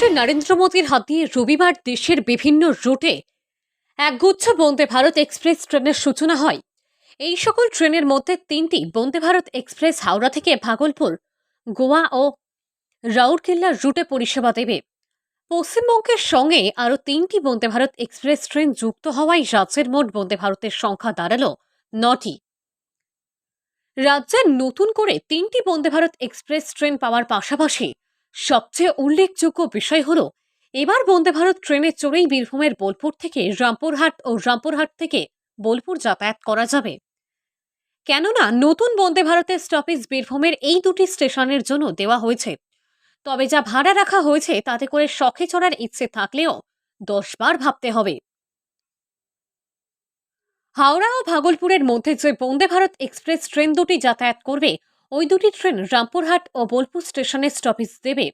প্রধানমন্ত্রী নরেন্দ্র মোদীর হাত রবিবার দেশের বিভিন্ন রুটে একগুচ্ছ বন্দে ভারত এক্সপ্রেস ট্রেনের সূচনা হয়। এই সকল ট্রেনের মধ্যে তিনটি বন্দে ভারত এক্সপ্রেস হাওড়া থেকে ভাগলপুর, গোয়া ও রাউরকেল্লা রুটে পরিষেবা দেবে। পশ্চিমবঙ্গের সঙ্গে আরও তিনটি বন্দে ভারত এক্সপ্রেস ট্রেন যুক্ত হওয়ায় রাজ্যের মোট বন্দে ভারতের সংখ্যা দাঁড়াল নটি। রাজ্যের নতুন করে তিনটি বন্দে ভারত এক্সপ্রেস ট্রেন পাওয়ার পাশাপাশি সবচেয়ে উল্লেখযোগ্য বিষয় হলো, এবার বন্দে ভারত ট্রেনে চড়েই বীরভূমের বোলপুর থেকে রামপুরহাট ও রামপুরহাট থেকে বোলপুর যাতায়াত করা যাবে। কেননা, নতুন বন্দে ভারতের স্টপেজ বীরভূমের এই দুটি স্টেশনের জন্য দেওয়া হয়েছে। তবে যা ভাড়া রাখা হয়েছে, তাতে করে শখে চড়ার ইচ্ছে থাকলেও দশবার ভাবতে হবে। হাওড়া ও ভাগলপুরের মধ্যে যে বন্দে ভারত এক্সপ্রেস ট্রেন দুটি যাতায়াত করবে ওই দুটি ট্রেন রামপুরহাট ও বোলপুর স্টেশনে স্টপেজ দেবে।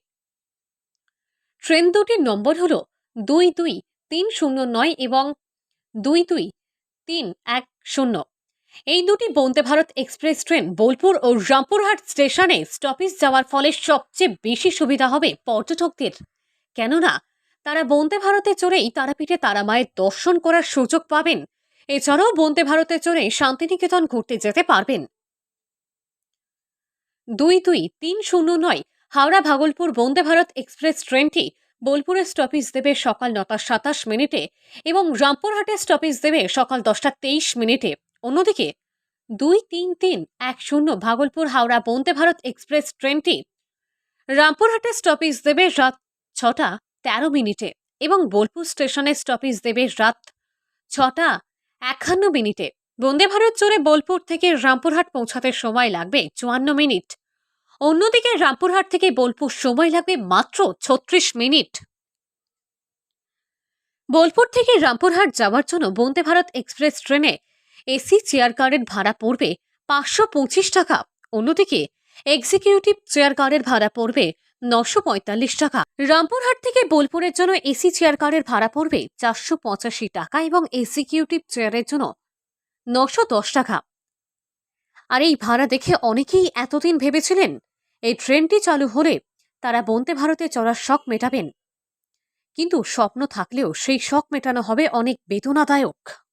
ট্রেন দুটির নম্বর হল দুই দুই তিন শূন্য নয় এবং দুই দুই তিন এক শূন্য। এই দুটি বন্দে ভারত এক্সপ্রেস ট্রেন বোলপুর ও রামপুরহাট স্টেশনে স্টপেজ যাওয়ার ফলে সবচেয়ে বেশি সুবিধা হবে পর্যটকদের। কেননা, তারা বন্দে ভারতে চড়েই তারাপীঠে তারামায়ের দর্শন করার সুযোগ পাবেন। এছাড়াও বন্দে ভারতে চড়ে শান্তিনিকেতন ঘুরতে যেতে পারবেন। দুই দুই তিন শূন্য নয়, হাওড়া ভাগলপুর বন্দে ভারত এক্সপ্রেস ট্রেনটি বোলপুরের স্টপেজ দেবে সকাল নটা সাতাশ মিনিটে এবং রামপুরহাটে স্টপেজ দেবে সকাল দশটা তেইশ মিনিটে। অন্যদিকে দুই তিন তিন এক শূন্য ভাগলপুর হাওড়া বন্দে ভারত এক্সপ্রেস ট্রেনটি রামপুরহাটে স্টপেজ দেবে রাত ছটা তেরো মিনিটে এবং বোলপুর স্টেশনে স্টপেজ দেবে রাত ছটা একান্ন মিনিটে। বন্দে ভারত চড়ে বোলপুর থেকে রামপুরহাট পৌঁছাতে সময় লাগবে চুয়ান্ন মিনিট। অন্যদিকে রামপুরহাট থেকে বোলপুর সময় লাগবে মাত্র ছত্রিশ মিনিট। বোলপুর থেকে রামপুরহাট যাওয়ার জন্য বন্দে ভারত এক্সপ্রেস ট্রেনে এসি, চেয়ার কারের ভাড়া পড়বে পাঁচশো পঁচিশ টাকা। অন্যদিকে এক্সিকিউটিভ চেয়ার কারের ভাড়া পড়বে নশো পঁয়তাল্লিশ টাকা। রামপুরহাট থেকে বোলপুরের জন্য এসি, চেয়ার কারের ভাড়া পড়বে চারশো পঁচাশি টাকা এবং এক্সিকিউটিভ চেয়ারের জন্য নশো দশ টাকা। আর এই ভাড়া দেখে অনেকেই এতদিন ভেবেছিলেন, এই ট্রেনটি চালু হলে তারা বন্দে ভারতে চড়ার শখ মেটাবেন। কিন্তু স্বপ্ন থাকলেও সেই শখ মেটানো হবে অনেক বেদনাদায়ক।